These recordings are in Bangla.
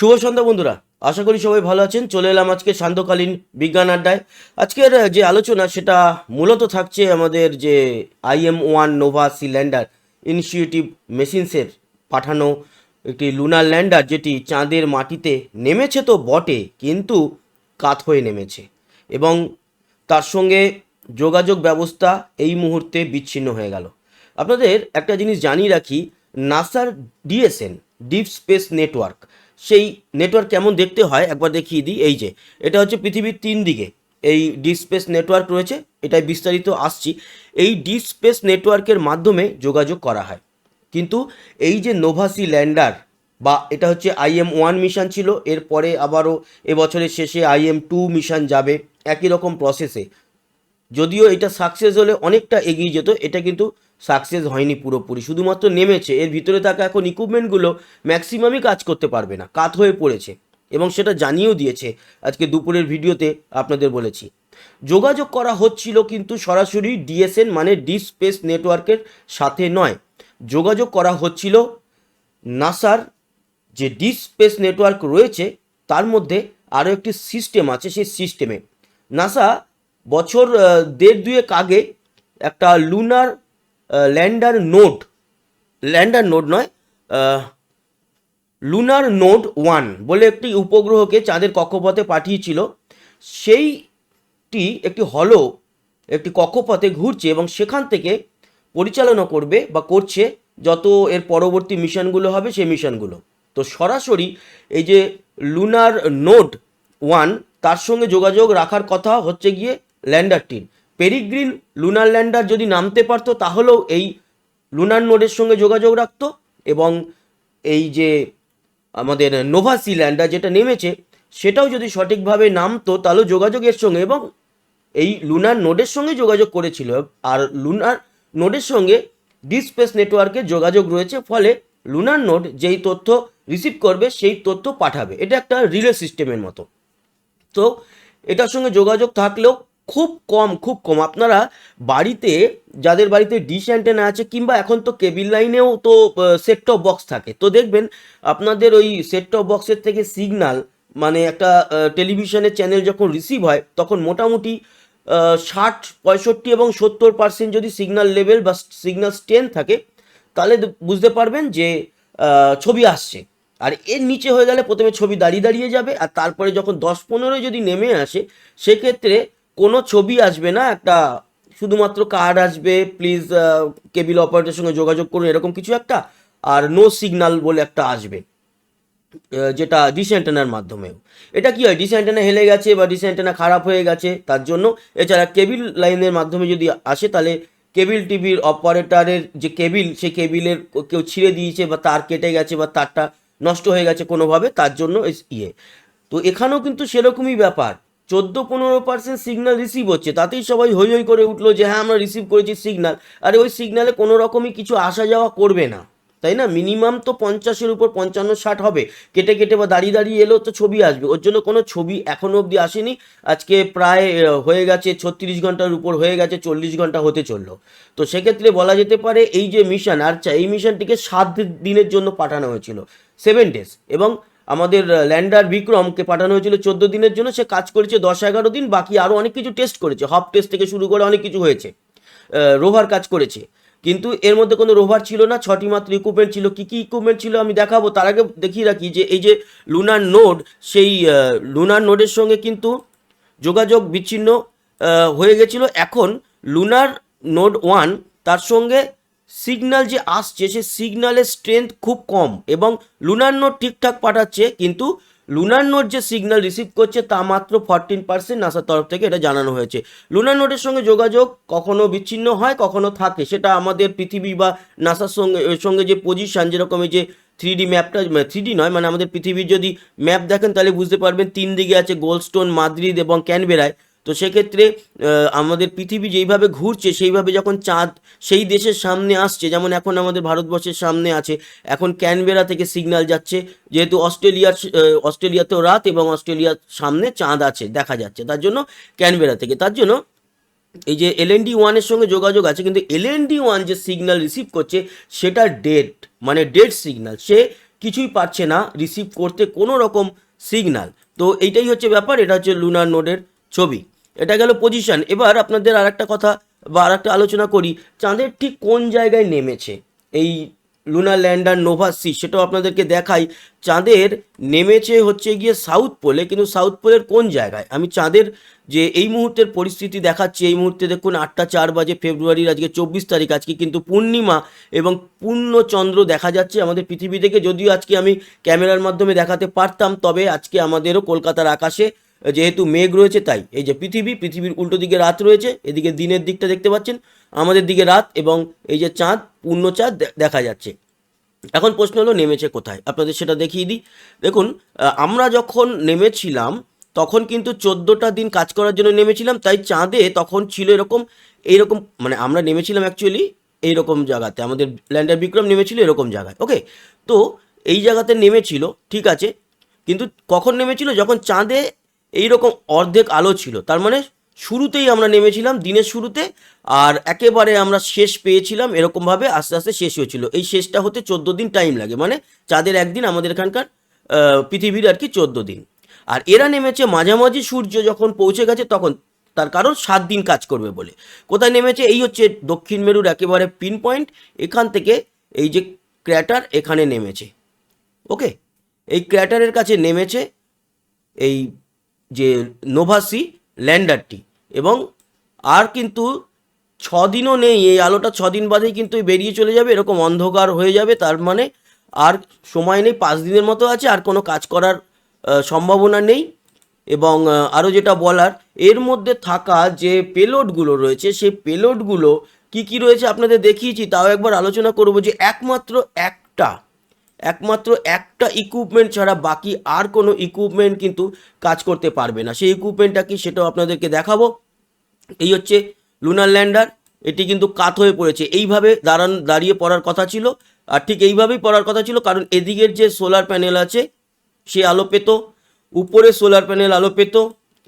শুভ সন্ধ্যা বন্ধুরা। আশা করি সবাই ভালো আছেন। চলে এলাম আজকে সান্ধ্যকালীন বিজ্ঞান আড্ডায়। আজকের যে আলোচনা, সেটা মূলত থাকছে আমাদের যে IM one nova C lander initiative মেশিনসের পাঠানো একটি লুনার ল্যান্ডার, যেটি চাঁদের মাটিতে নেমেছে তো বটে, কিন্তু কাত হয়ে নেমেছে। এবং তার সঙ্গে যোগাযোগ ব্যবস্থা এই মুহূর্তে বিচ্ছিন্ন হয়ে গেল। আপনাদের একটা জিনিস জানিয়ে রাখি, নাসার ডিএসএন, ডিপ স্পেস নেটওয়ার্ক সেই নেটওয়ার্ক কেমন দেখতে হয়, একবার দেখিয়ে দিই। এই যে, এটা হচ্ছে পৃথিবীর তিন দিকে। এই ডিপ স্পেস নেটওয়ার্ক রয়েছে, এটাই বিস্তারিত আসছি। এই ডিপ স্পেস নেটওয়ার্কের মাধ্যমে যোগাযোগ করা হয়। কিন্তু এই যে নোভাসি ল্যান্ডার বা এটা হচ্ছে আইএম ওয়ান মিশন ছিল, এরপরে আবারও এবছরের শেষে আইএম টু মিশন যাবে, একই রকম প্রসেসে যদিও এটা সাকসেস হলে অনেকটা এগিয়ে যেত, এটা কিন্তু সাকসেস হয়নি পুরোপুরি। শুধুমাত্র নেমেছে, এর ভিতরে থাকা এখন ইকুইপমেন্টগুলো ম্যাক্সিমামই কাজ করতে পারবে না, কাত হয়ে পড়েছে এবং সেটা জানিয়েও দিয়েছে আজকে দুপুরের ভিডিওতে আপনাদের বলেছি। যোগাযোগ করা হচ্ছিল কিন্তু সরাসরি ডিএসএন মানে ডিপ স্পেস নেটওয়ার্কের সাথে নয়। যোগাযোগ করা হচ্ছিল নাসার যে ডিপ স্পেস নেটওয়ার্ক রয়েছে, তার মধ্যে আরও একটি সিস্টেম আছে, সেই সিস্টেমে। নাসা বছর দেড় দুয়েক আগে একটা lunar lander node lander node নয় লুনার নোড ওয়ান বলে একটি উপগ্রহকে চাঁদের কক্ষপথে পাঠিয়েছিল। সেইটি একটি হলো একটি কক্ষপথে ঘুরছে এবং সেখান থেকে পরিচালনা করবে বা করছে যত এর পরবর্তী মিশনগুলো হবে সেই মিশনগুলো। তো সরাসরি এই যে লুনার নোড ওয়ান, তার সঙ্গে যোগাযোগ রাখার কথা হচ্ছে গিয়ে ল্যান্ডারটির। পেরিগ্রিন লুনার ল্যান্ডার যদি নামতে পারতো, তাহলেও এই লুনার নোডের সঙ্গে যোগাযোগ রাখতো এবং এই যে আমাদের নোভাসি ল্যান্ডার যেটা নেমেছে, সেটাও যদি সঠিকভাবে নামতো তাহলে যোগাযোগের সঙ্গে এবং এই লুনার নোডের সঙ্গে যোগাযোগ করেছিল। আর লুনার নোডের সঙ্গে ডিপ স্পেস নেটওয়ার্কে যোগাযোগ রয়েছে, ফলে লুনার নোড যেই তথ্য রিসিভ করবে, সেই তথ্য পাঠাবে। এটা একটা রিলে সিস্টেমের মতো। তো এটার সঙ্গে যোগাযোগ থাকলেও খুব কম খুব কম। আপনারা বাড়িতে, যাদের বাড়িতে ডিশ অ্যান্টেনা আছে, কিংবা এখন তো কেবিল লাইনেও তো সেট টপ বক্স থাকে। তো দেখবেন, আপনাদের ওই সেট টপ বক্সের থেকে সিগনাল মানে একটা টেলিভিশনের চ্যানেল যখন রিসিভ হয়, তখন মোটামুটি ষাট, পঁয়ষট্টি এবং সত্তর পার্সেন্ট যদি সিগন্যাল লেভেল বা সিগন্যাল স্ট্রেন থাকে, তাহলে বুঝতে পারবেন যে ছবি আসছে। আর এর নিচে হয়ে গেলে প্রথমে ছবি দাঁড়িয়ে দাঁড়িয়ে যাবে, আর তারপরে যখন দশ পনেরো যদি নেমে আসে, সেক্ষেত্রে কোনো ছবি আসবে না, একটা শুধুমাত্র কার্ড আসবে প্লিজ কেবিল অপারেটরের সঙ্গে যোগাযোগ করুন, এরকম কিছু একটা, আর নো সিগন্যাল বলে একটা আসবে যেটা ডিশ অ্যান্টেনার মাধ্যমেও। এটা কি হয়? ডিশ অ্যান্টেনা হেলে গেছে বা ডিশ অ্যান্টেনা খারাপ হয়ে গেছে, তার জন্য এছাড়া কেবিল লাইনের মাধ্যমে যদি আসে, তাহলে কেবিল টিভির অপারেটারের যে কেবিল সেই কেবিলের কেউ ছিঁড়ে দিয়েছে বা তার কেটে গেছে বা তারটা নষ্ট হয়ে গেছে কোনোভাবে, তার জন্য ইয়ে। তো এখানেও কিন্তু সেরকমই ব্যাপার। চোদ্দ পনেরো পার্সেন্ট সিগনাল রিসিভ হচ্ছে। তাতেই সবাই হই হই করে উঠল যে হ্যাঁ আমরা রিসিভ করেছি সিগনাল আরে ওই সিগনালে কোনো রকমই কিছু আসা যাওয়া করবে না। তাই না? মিনিমাম তো পঞ্চাশের উপর পঞ্চান্ন ষাট হবে। কেটে কেটে বা দাঁড়িয়ে দাঁড়িয়ে এলেও তো ছবি আসবে। ওর জন্য কোনো ছবি এখনও অবধি আসেনি। আজকে প্রায় হয়ে গেছে ছত্রিশ ঘণ্টার উপর, হয়ে গেছে চল্লিশ ঘণ্টা হতে চলল। তো সেক্ষেত্রে বলা যেতে পারে এই যে মিশন আচ্ছা এই মিশনটিকে সাত দিনের জন্য পাঠানো হয়েছিল। সেভেন ডেজ এবং আমাদের ল্যান্ডার বিক্রমকে পাঠানো হয়েছিল চোদ্দ দিনের জন্য। সে কাজ করেছে দশ এগারো দিন, বাকি আরও অনেক কিছু টেস্ট করেছে। হপ টেস্ট থেকে শুরু করে অনেক কিছু হয়েছে। রোভার কাজ করেছে। কিন্তু এর মধ্যে কোনো রোভার ছিল না, ছটি মাত্র ইকুইপমেন্ট ছিল। কী কী ইকুইপমেন্ট ছিল আমি দেখাবো, তার আগে দেখিয়ে রাখি যে এই যে লুনার নোড সেই লুনার নোডের সঙ্গে কিন্তু যোগাযোগ বিচ্ছিন্ন হয়ে গেছিল। এখন লুনার নোড ওয়ান তার সঙ্গে সিগন্যাল যে আসছে, সে সিগনালের স্ট্রেংথ খুব কম এবং লুনার নোড ঠিকঠাক পাঠাচ্ছে, কিন্তু লুনার নোড যে সিগন্যাল রিসিভ করছে, তা মাত্র ফরটিন পার্সেন্ট নাসার তরফ থেকে এটা জানানো হয়েছে। লুনার নোডের সঙ্গে যোগাযোগ কখনো বিচ্ছিন্ন হয়, কখনো থাকে। সেটা আমাদের পৃথিবী বা নাসার সঙ্গে সঙ্গে যে পজিশন যেরকম যে থ্রি ডি ম্যাপটা থ্রি ডি নয় মানে আমাদের পৃথিবীর যদি ম্যাপ দেখেন, তাহলে বুঝতে পারবেন তিন দিকে আছে গোল্ডস্টোন মাদ্রিদ এবং ক্যানবেরায় তো সেক্ষেত্রে আমাদের পৃথিবী যেইভাবে ঘুরছে, সেইভাবে যখন চাঁদ সেই দেশের সামনে আসছে, যেমন এখন আমাদের ভারতবর্ষের সামনে আছে, এখন ক্যানবেরা থেকে সিগন্যাল যাচ্ছে, যেহেতু অস্ট্রেলিয়ার অস্ট্রেলিয়াতেও রাত এবং অস্ট্রেলিয়ার সামনে চাঁদ আছে, দেখা যাচ্ছে। তার জন্য ক্যানবেরা থেকে, তার জন্য এই যে এলএনডি ওয়ানের সঙ্গে যোগাযোগ আছে, কিন্তু এলএনডি ওয়ান যে সিগন্যাল রিসিভ করছে সেটা ডেড মানে ডেড সিগন্যাল সে কিছুই পাচ্ছে না রিসিভ করতে কোনো রকম সিগনাল তো এইটাই হচ্ছে ব্যাপার, এটা হচ্ছে লুনার নোডের ছবি। এটা গেল পজিশন এবার আপনাদের আর একটা কথা বা আর একটা আলোচনা করি, চাঁদের ঠিক কোন জায়গায় নেমেছে? এই লুনার ল্যান্ডার নোভা সি সেটাও আপনাদেরকে দেখাই। চাঁদের নেমেছে হচ্ছে গিয়ে সাউথ পোলে কিন্তু সাউথ পোলের কোন জায়গায়? আমি চাঁদের যে এই মুহূর্তের পরিস্থিতি দেখাচ্ছি, এই মুহূর্তে দেখুন আটটা চার বাজে ফেব্রুয়ারির আজকে চব্বিশ তারিখ, আজকে কিন্তু পূর্ণিমা এবং পূর্ণ চন্দ্র দেখা যাচ্ছে আমাদের পৃথিবী থেকে। যদিও আজকে আমি ক্যামেরার মাধ্যমে দেখাতে পারতাম, তবে আজকে আমাদেরও কলকাতার আকাশে যেহেতু মেঘ রয়েছে তাই, এই যে পৃথিবী, পৃথিবীর উল্টো দিকে রাত রয়েছে, এদিকে দিনের দিকটা দেখতে পাচ্ছেন, আমাদের দিকে রাত এবং এই যে চাঁদ, পূর্ণ চাঁদ দেখা যাচ্ছে। এখন প্রশ্ন হলো, নেমেছে কোথায়? আপনাদের সেটা দেখিয়ে দিই। দেখুন আমরা যখন নেমেছিলাম, তখন কিন্তু চোদ্দোটা দিন কাজ করার জন্য নেমেছিলাম, তাই চাঁদে তখন ছিল এরকম, এইরকম মানে আমরা নেমেছিলাম অ্যাকচুয়ালি এইরকম জায়গাতে, আমাদের ল্যান্ডার বিক্রম নেমেছিল এরকম জায়গায় ওকে তো এই জায়গাতে নেমেছিল, ঠিক আছে, কিন্তু কখন নেমেছিল? যখন চাঁদে এইরকম অর্ধেক আলো ছিল। তার মানে শুরুতেই আমরা নেমেছিলাম, দিনের শুরুতে, আর একেবারে আমরা শেষ পেয়েছিলাম, এরকমভাবে আস্তে আস্তে শেষ হয়েছিল। এই শেষটা হতে চোদ্দ দিন টাইম লাগে মানে চাঁদের একদিন, আমাদের এখানকার পৃথিবীর আর কি চোদ্দ দিন। আর এরা নেমেছে মাঝামাঝি সূর্য যখন পৌঁছে গেছে, তখন তার কারণ সাত দিন কাজ করবে বলে। কোথায় নেমেছে? এই হচ্ছে দক্ষিণ মেরুর একেবারে পিন পয়েন্ট এখান থেকে এই যে ক্র্যাটার এখানে নেমেছে। ওকে এই ক্র্যাটারের কাছে নেমেছে এই যে নোভাসি ল্যান্ডারটি এবং আর কিন্তু ছ দিনও নেই, এই আলোটা ছ দিন বাদেই কিন্তু বেরিয়ে চলে যাবে, এরকম অন্ধকার হয়ে যাবে, তার মানে আর সময় নেই, পাঁচ দিনের মতো আছে, আর কোনো কাজ করার সম্ভাবনা নেই। এবং আরও যেটা বলার, এর মধ্যে থাকা যে পেলোডগুলো রয়েছে, সেই পেলোডগুলো কি কি রয়েছে আপনাদের দেখিয়েছি, তাও একবার আলোচনা করব যে একমাত্র একটা একমাত্র একটা ইকুইপমেন্ট ছাড়া বাকি আর কোনো ইকুইপমেন্ট কিন্তু কাজ করতে পারবে না। সেই ইকুইপমেন্টটা কি সেটাও আপনাদেরকে দেখাবো। এই হচ্ছে লুনার ল্যান্ডার এটি কিন্তু কাত হয়ে পড়েছে। এইভাবে দাঁড়ান, দাঁড়িয়ে পড়ার কথা ছিল। আর ঠিক এইভাবেই পড়ার কথা ছিল, কারণ এদিকের যে সোলার প্যানেল আছে, সে আলো পেত, উপরে সোলার প্যানেল আলো পেত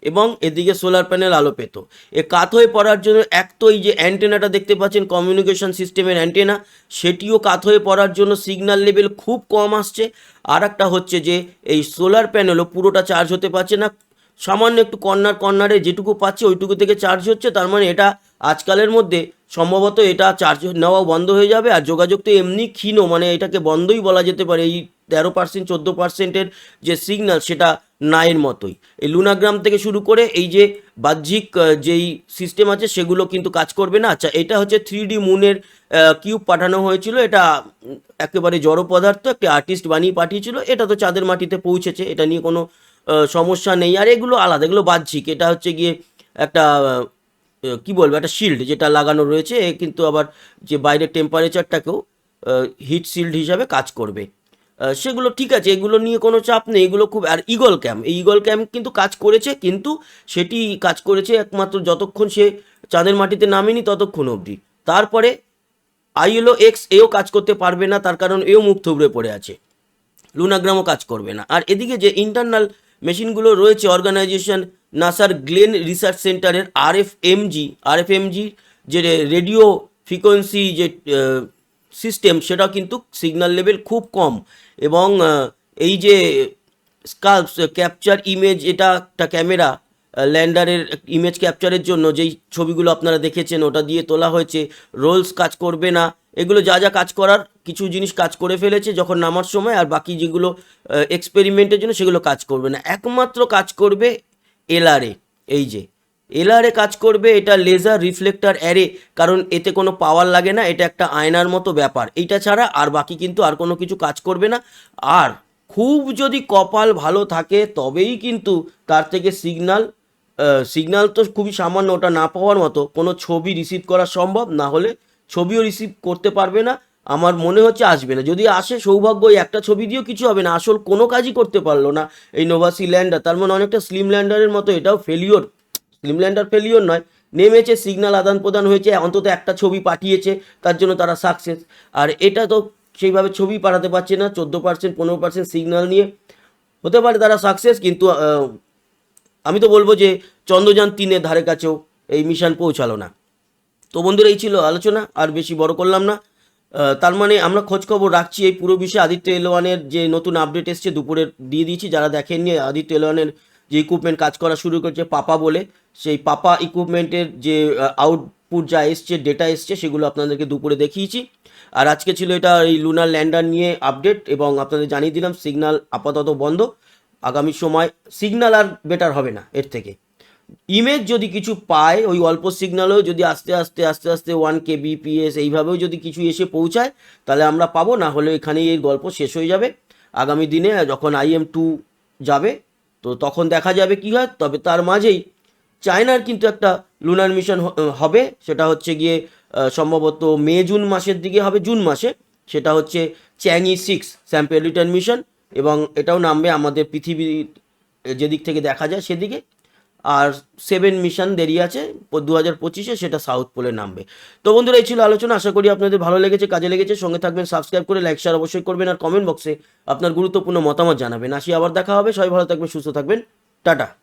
এবং এদিকে সোলার প্যানেল আলো পেত। এ কাত হয়ে পড়ার জন্য এক তো এই যে অ্যান্টেনাটা দেখতে পাচ্ছেন কমিউনিকেশন সিস্টেমের অ্যান্টেনা সেটিও কাত হয়ে পড়ার জন্য সিগন্যাল লেভেল খুব কম আসছে। আর একটা হচ্ছে যে, এই সোলার প্যানেলও পুরোটা চার্জ হতে পারছে না। সামান্য একটু কর্নার কর্নারে যেটুকু পাচ্ছে, ওইটুকু থেকে চার্জ হচ্ছে। তার মানে এটা আজকালের মধ্যে সম্ভবত এটা চার্জ নেওয়াও বন্ধ হয়ে যাবে। আর যোগাযোগ তো এমনি ক্ষীণ মানে এটাকে বন্ধই বলা যেতে পারে। এই তেরো পার্সেন্ট চোদ্দ পার্সেন্টের যে সিগন্যাল সেটা নায়ের মতোই। এই লুনাগ্রাম থেকে শুরু করে এই যে বাহ্যিক যেই সিস্টেম আছে সেগুলো কিন্তু কাজ করবে না। আচ্ছা এটা হচ্ছে থ্রি ডি মুনের কিউব পাঠানো হয়েছিল। এটা একেবারে জড় পদার্থ, একটা আর্টিস্ট বানিয়ে পাঠিয়েছিল। এটা তো চাঁদের মাটিতে পৌঁছেছে, এটা নিয়ে কোনো সমস্যা নেই। আর এগুলো আলাদা, এগুলো বাহ্যিক। এটা হচ্ছে গিয়ে একটা কি বলব, একটা শিল্ড যেটা লাগানো রয়েছে। কিন্তু আবার যে বাইরের টেম্পারেচারটাকেও হিট শিল্ড হিসাবে কাজ করবে। সেগুলো ঠিক আছে, এগুলো নিয়ে কোনো চাপ নেই, এগুলো খুব, আর ইগল ক্যাম্প এই ইগল ক্যাম্প কিন্তু কাজ করেছে, কিন্তু সেটি কাজ করেছে একমাত্র যতক্ষণ সে চাঁদের মাটিতে নামেনি ততক্ষণ অবধি। তারপরে আইএলও এক্স এও কাজ করতে পারবে না, তার কারণ এও মুখ থুবড়ে পড়ে আছে। লুনাগ্রামও কাজ করবে না। আর এদিকে যে ইন্টারনাল মেশিনগুলো রয়েছে অর্গানাইজেশন নাসার গ্লেন রিসার্চ সেন্টারের R F MG R F MG যে রেডিও ফ্রিকোয়েন্সি যে সিস্টেম সেটা কিন্তু সিগন্যাল লেভেল খুব কম। এবং এই যে স্কাল্পস ক্যাপচার ইমেজ এটা একটা ক্যামেরা ল্যান্ডারের ইমেজ ক্যাপচারের জন্য যেই ছবিগুলো আপনারা দেখেছেন, ওটা দিয়ে তোলা হয়েছে। রোলস কাজ করবে না। এগুলো যা যা কাজ করার, কিছু জিনিস কাজ করে ফেলেছে যখন নামার সময়, আর বাকি যেগুলো এক্সপেরিমেন্টের জন্য সেগুলো কাজ করবে না। একমাত্র কাজ করবে এলআরএ এই যে। এলআরএ কাজ করবে, এটা লেজার রিফ্লেক্টার অ্যারে কারণ এতে কোনো পাওয়ার লাগে না, এটা একটা আয়নার মতো ব্যাপার। এইটা ছাড়া আর বাকি কিন্তু আর কোনো কিছু কাজ করবে না। আর খুব যদি কপাল ভালো থাকে, তবেই কিন্তু তার থেকে সিগনাল সিগনাল তো খুবই সামান্য, ওটা না পাওয়ার মতো, কোনো ছবি রিসিভ করা সম্ভব, না হলে ছবিও রিসিভ করতে পারবে না, আমার মনে হচ্ছে আসবে না। যদি আসে, সৌভাগ্য, ওই একটা ছবি দিয়েও কিছু হবে না, আসল কোনো কাজই করতে পারল না এই নোভাসি ল্যান্ডার তার মানে অনেকটা স্লিম ল্যান্ডারের মতো, এটাও ফেলিওর স্লিম ল্যান্ডার ফেলিওর নয়। নেমেছে সিগন্যাল আদান প্রদান হয়েছে, অন্তত একটা ছবি পাঠিয়েছে, তার জন্য তারা সাকসেস আর এটা তো সেইভাবে ছবি পাঠাতে পারছে না, চোদ্দ পার্সেন্ট পনেরো পার্সেন্ট সিগনাল নিয়ে। হতে পারে তারা সাকসেস কিন্তু আমি তো বলব যে চন্দ্রযান তিনের ধারে কাছেও এই মিশন পৌঁছালো না। তো বন্ধুরা, এই ছিল আলোচনা, আর বেশি বড় করলাম না। তার মানে আমরা খোঁজখবর রাখছি এই পুরো বিষয়ে। আদিত্য এলোয়ানের যে নতুন আপডেট এসছে, দুপুরে দিয়ে দিয়েছি, যারা দেখেননি, আদিত্য এলোয়ানের যে ইকুইপমেন্ট কাজ করা শুরু করেছে পাপা বলে, সেই পাপা ইকুইপমেন্টের যে আউটপুট যা এসছে ডেটা এসছে, সেগুলো আপনাদেরকে দুপুরে দেখিয়েছি। আর আজকে ছিল এটা এই লুনার ল্যান্ডার নিয়ে আপডেট এবং আপনাদের জানিয়ে দিলাম সিগনাল আপাতত বন্ধ। আগামী সময় সিগনাল আর বেটার হবে না এর থেকে। ইমেজ যদি কিছু পায়, ওই অল্প সিগন্যালেও যদি আস্তে আস্তে আস্তে আস্তে ওয়ান কে বিপিএস এইভাবেও যদি কিছু এসে পৌঁছায়, তাহলে আমরা পাবো। না হলে এখানেই এই গল্প শেষ হয়ে যাবে। আগামী দিনে যখন আইএম টু যাবে তো তখন দেখা যাবে কি হয়, তবে তার মাঝেই চায়নার কিন্তু একটা লুনার মিশন হবে। সেটা হচ্ছে গিয়ে সম্ভবত মে, জুন মাসের দিকে হবে, জুন মাসে। সেটা হচ্ছে Chang'e six sample return mission এবং এটাও নামবে আমাদের পৃথিবীর যেদিক থেকে দেখা যায় সেদিকে। আর সেভেন মিশন দেরি আছে দু হাজার পঁচিশে সেটা সাউথ পোলে নামবে। তো বন্ধুরা, এই ছিল আলোচনা। আশা করি আপনাদের ভালো লেগেছে, কাজে লেগেছে। সঙ্গে থাকবেন সাবস্ক্রাইব করে লাইক শেয়ার অবশ্যই করবেন, আর কমেন্ট বক্সে আপনার গুরুত্বপূর্ণ মতামত জানাবেন। আসি, আবার দেখা হবে। সবাই ভালো থাকবেন, সুস্থ থাকবেন। টাটা।